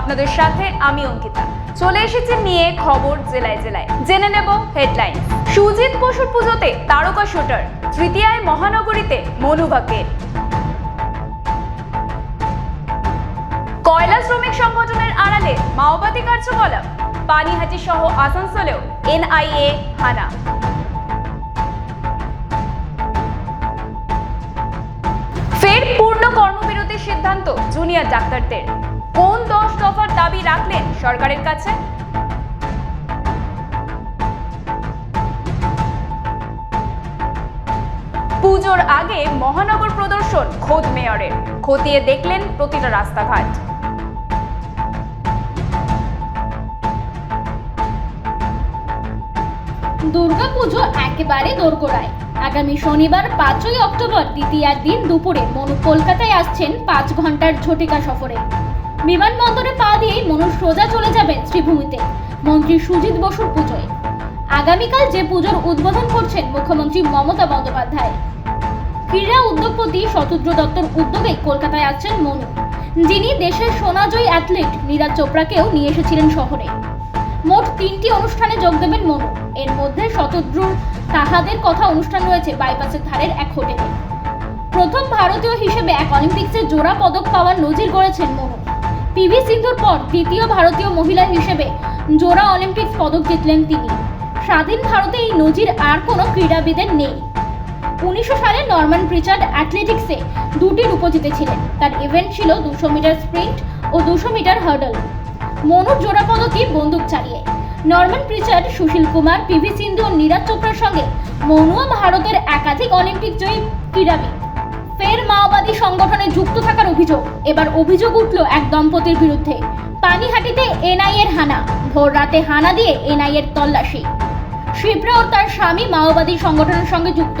আপনাদের সাথে আমি অঙ্কিতা। চলে এসেছি নিয়ে খবর জেলায় জেলায়। জেনে নেব হেডলাইন সুজিত বসুর পুজোতে তারকা শুটার, তৃতীয়ায় মহানগরীতে মনুভাগ্যের কয়লা শ্রমিক সংগঠনের আড়ালে মাওবাদী কার্যকলাপ, পানিহাটি সহ আসানসোলেও এনআইএ হানা। ফের পূর্ণ কর্মবিরতির সিদ্ধান্ত জুনিয়র ডাক্তারদের। কোন দশ দফার দাবি রাখলেন সরকারের কাছে? পুজোর আগে মহানগর প্রদর্শন খোদ মেয়রের। খতিয়ে দেখলেন প্রতিটা রাস্তাঘাট। দুর্গাপুজো একেবারে দোরগোড়ায়। আগামী শনিবার পাঁচই অক্টোবর দ্বিতীয়ার দিন দুপুরে মনু কলকাতায় আসছেন পাঁচ ঘণ্টার ঝটিকা সফরে। বিমানবন্দরে পা দিয়েই মনু সোজা চলে যাবেন শ্রীভূমিতে। মন্ত্রী সুজিত বসুর পুজোয়। আগামীকাল যে পুজোর উদ্বোধন করছেন মুখ্যমন্ত্রী মমতা বন্দ্যোপাধ্যায়। ক্রীড়া উদ্যোগপতি শতদ্র দত্তর উদ্যোগে কলকাতায় আসছেন মনু। যিনি দেশের সোনাজয়ী অ্যাথলিট নীরাজ চোপড়াকেও নিয়ে এসেছিলেন শহরে। মোট তিনটি অনুষ্ঠানে যোগ দেবেন মনু। এর মধ্যে শতদ্রুর তাহাদের কথা অনুষ্ঠান রয়েছে বাইপাসের ধারের এক হোটেলে। প্রথম ভারতীয় হিসেবে এক অলিম্পিক্সে জোড়া পদক পাওয়ার নজির গড়েছেন মনু। পিভি সিন্ধুর পর দ্বিতীয় ভারতীয় মহিলা হিসেবে জোড়া অলিম্পিক্স পদক জিতলেন তিনি। স্বাধীন ভারতে এই নজির আর কোনো ক্রীড়াবিদের নেই। উনিশশো সালে নরমান প্রিচার্ড অ্যাথলেটিক্সে দুটি রূপো জিতেছিলেন। তার ইভেন্ট ছিল দুশো মিটার স্প্রিন্ট ও দুশো মিটার হার্ডল। মনুর জোড়া পদকই বন্দুক চালিয়ে। Norman Pritchard Sushil Kumar PV Sindhu ও নীরাজ চোপড়ার সঙ্গে মনুয়া ভারতের একাধিক অলিম্পিক জয়ী ক্রীড়াবিদ। ফের মাওবাদী সংগঠনে যুক্ত থাকার অভিযোগ। এবার অভিযোগ উঠল এক দম্পতির বিরুদ্ধে। পানিহাটিতে এনআইএর হানা। ভোর রাতে হানা দিয়ে এনআইএর তল্লাশি। শিবরা ও তার স্বামী মাওবাদী সংগঠনের সঙ্গে যুক্ত।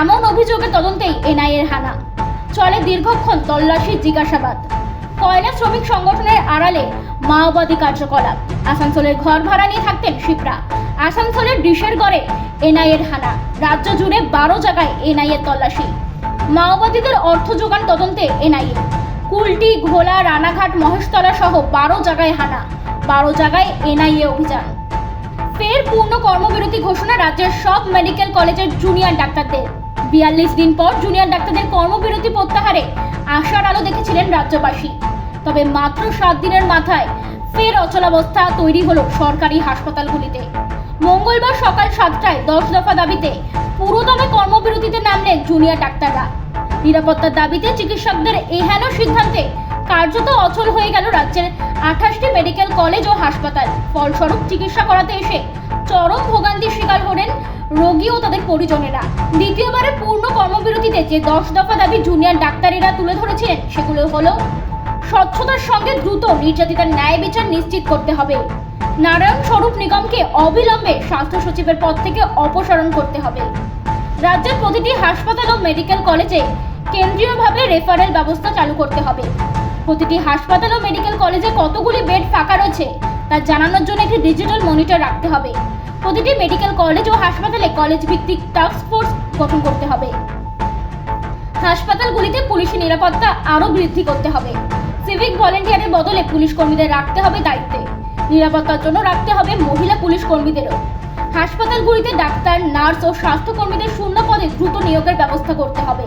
এমন অভিযোগের তদন্তেই এনআইএর হানা। চলে দীর্ঘক্ষণ তল্লাশি জিজ্ঞাসাবাদ। কয়লা শ্রমিক সংগঠনের আড়ালে মাওবাদী কার্যকলাপ। আসানসোলের ঘর ভাড়া নিয়ে থাকতেন শিবরা। আসানসোলের ডিশের গড়ে এনআইএর হানা। রাজ্য জুড়ে বারো জায়গায় এনআইএর তল্লাশি। মাওবাদীদের অর্থ যোগান তদন্তে এনআইএ কুলটি, ঘোলা, রানাঘাট, মহেশতলা সহ বারো জায়গায় হানা, বারো জায়গায় এনআইএ অভিযান। ফের পূর্ণ কর্মবিরতি ঘোষণা রাজ্যের সব মেডিকেল কলেজের জুনিয়র ডাক্তারদের। বিয়াল্লিশ দিন পর জুনিয়র ডাক্তারদের কর্মবিরতি প্রত্যাহারে আশার আলো দেখেছিলেন রাজ্যবাসী। তবে মাত্র সাত দিনের মাথায় ফের অচলাবস্থা তৈরি হলো সরকারি হাসপাতালগুলিতে। মঙ্গলবার সকাল সাতটায় দশ দফা দাবিতে পুরোদমে কর্মবিরতিতে নামলেন জুনিয়র ডাক্তাররা। নিরাপত্তার দাবিতে চিকিৎসকদের এহেন সিদ্ধান্তে কার্যত অচল হয়ে গেল রাজ্যের আঠাশটি মেডিকেল কলেজ ও হাসপাতাল। ফলস্বরূপ চিকিৎসা করাতে এসে চরম ভোগান্তির শিকার হলেন রোগী ও তাদের পরিজনেরা। দ্বিতীয়বারে পূর্ণ কর্মবিরতিতে যে দশ দফা দাবি জুনিয়র ডাক্তারেরা তুলে ধরেছিলেন, সেগুলো হলো স্বচ্ছতার সঙ্গে দ্রুত নির্যাতিতার ন্যায় বিচার নিশ্চিত করতে হবে। নারায়ণ স্বরূপ নিগমকে অবিলম্বে স্বাস্থ্য সচিবের পদ থেকে অপসারণ করতে হবে। রাজ্যের প্রতিটি হাসপাতাল ও মেডিকেল কলেজে কেন্দ্রীয়ভাবে রেফারেল ব্যবস্থা চালু করতে হবে। প্রতিটি হাসপাতাল ও মেডিকেল কলেজে কতগুলি বেড ফাঁকা রয়েছে, তা জানানোর জন্য একটি ডিজিটাল মনিটর রাখতে হবে। প্রতিটি মেডিকেল কলেজ ও হাসপাতালে কলেজ ভিত্তিক টাস্ক ফোর্স গঠন করতে হবে। হাসপাতালগুলিতে পুলিশি নিরাপত্তা আরও বৃদ্ধি করতে হবে। সিভিক ভলেন্টিয়ারের বদলে পুলিশ কর্মীদের রাখতে হবে দায়িত্বে। নিরাপত্তার জন্য রাখতে হবে মহিলা পুলিশ কর্মীদেরও। হাসপাতালগুলিতে ডাক্তার, নার্স ও স্বাস্থ্যকর্মীদের শূন্য পদে দ্রুত নিয়োগের ব্যবস্থা করতে হবে।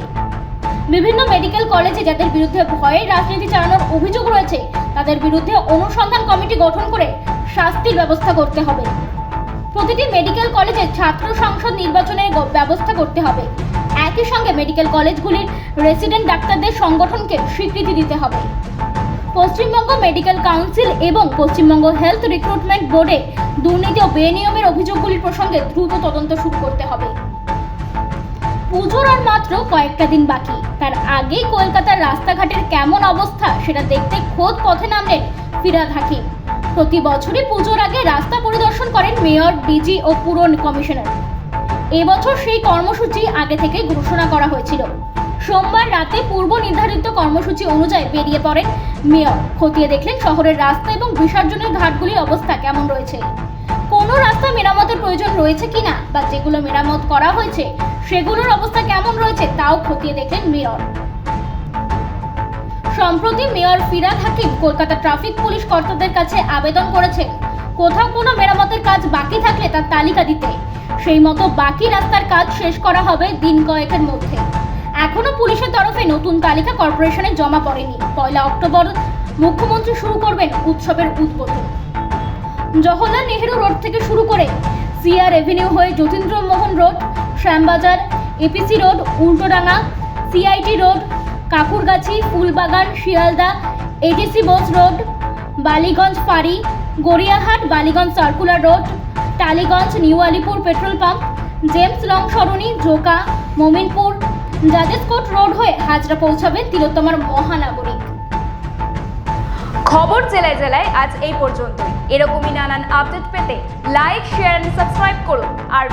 বিভিন্ন মেডিকেল কলেজে যাদের বিরুদ্ধে ভয়ের রাজনীতি চালানোর অভিযোগ রয়েছে, তাদের বিরুদ্ধে অনুসন্ধান কমিটি গঠন করে শাস্তির ব্যবস্থা করতে হবে। প্রতিটি মেডিকেল কলেজে ছাত্র সংসদ নির্বাচনের ব্যবস্থা করতে হবে। একই সঙ্গে মেডিকেল কলেজগুলির রেসিডেন্ট ডাক্তারদের সংগঠনকে স্বীকৃতি দিতে হবে। পশ্চিমবঙ্গ মেডিকেল কাউন্সিল এবং পশ্চিমবঙ্গ হেলথ রিক্রুটমেন্ট বোর্ডে দুর্নীতি ও বেনিয়মের অভিযোগগুলির প্রসঙ্গে দ্রুত তদন্ত শুরু করতে হবে। পুজোর আর মাত্র কয়েকটা দিন বাকি। তার আগেই কলকাতার রাস্তাঘাটের কেমন অবস্থা সেটা দেখতে খোদ পথে নামলেন ফিরাদ হাকিম। প্রতি বছরই পুজোর আগে রাস্তা পরিদর্শন করেন মেয়র, ডিজি ও পুর কমিশনার। এবছর সেই কর্মসূচি আগে থেকে ঘোষণা করা হয়েছিল। সোমবার রাতে পূর্ব নির্ধারিত কর্মসূচি অনুযায়ী বেরিয়ে পড়েন মেয়র। খতিয়ে দেখলেন শহরের রাস্তা এবং বিসর্জনের ঘাটগুলির অবস্থা কেমন রয়েছে। কোনো রাস্তা মেরামতের প্রয়োজন রয়েছে কিনা বা যেগুলো মেরামত করা হয়েছে, সেগুলোর অবস্থা কেমন রয়েছে তাও খতিয়ে দেখলেন মেয়র। সম্প্রতি mayor Firhad Hakim Kolkata traffic police কর্তাদের কাছে আবেদন করেছেন, কোথাও কোনো মেরামতের কাজ বাকি থাকলে তার তালিকা দিতে। সেই মতো বাকি রাস্তার কাজ শেষ করা হবে দিন কয়েকের মধ্যে। এখনও পুলিশের তরফে নতুন তালিকা কর্পোরেশনে জমা পড়েনি। পয়লা অক্টোবর মুখ্যমন্ত্রী শুরু করবেন উৎসবের উদ্বোধন। জওহরলাল নেহেরু রোড থেকে শুরু করে সিআর এভিনিউ হয়ে Jatindra Mohan road, Shyambazar, APC road, Ultadanga CIT road, Kankurgachi, Phoolbagan, Sealdah, ADC Bose road, Ballygunge ফাঁড়ি, Gariahat, Ballygunge circular road, Tollygunge, new Alipore petrol pump, James Long Sarani, Joka, Mominpur judges court road হয়ে হাজরা পৌঁছাবে তিলোত্তমার মহানাগরিক। খবর জেলায় জেলায় আজ এই পর্যন্তই। এরকমই নানান আপডেট পেতে লাইক শেয়ার সাবস্ক্রাইব করুন আর